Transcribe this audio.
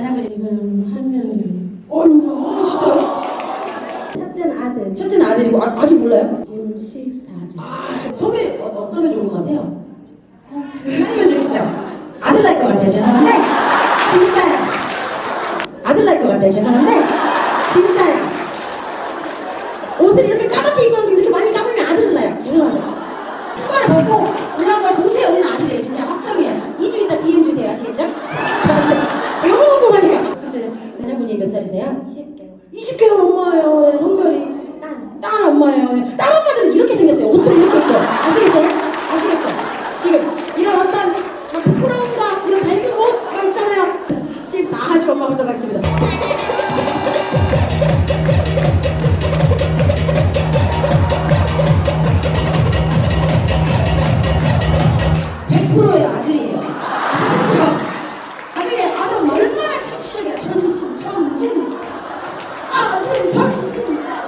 자작을 지금 한 명이요. 어이구, 진짜. 첫째는 아들. 첫째는 아들이고, 아, 아직 몰라요? 지금 14주. 아, 소개 어, 어떤 면 좋은 것 같아요? 아니면 좋겠죠? 아들 날 것 같아요. 죄송한데. 진짜야 아들 날 것 같아요. 죄송한데. 진짜야 옷을 이렇게 까맣게 입고 왔는데 이렇게 많이 까매면 아들 나요. 죄송합니다. 신발을 벗고 올라온 거야. 동시에 여자분이 몇 살이세요? 20개월. 20개월 엄마예요. 성별이. 딸. 딸 엄마예요. 딸 엄마들은 이렇게 생겼어요. 옷도 이렇게 입고. 아시겠어요? 아시겠죠? 지금 이런 어떤 막 부끄러움과 이런 밝은 옷 있잖아요. 14, 40 엄마부터 가겠습니다. 백프로의 아들이에요. 아시겠죠? 아들이 아들 얼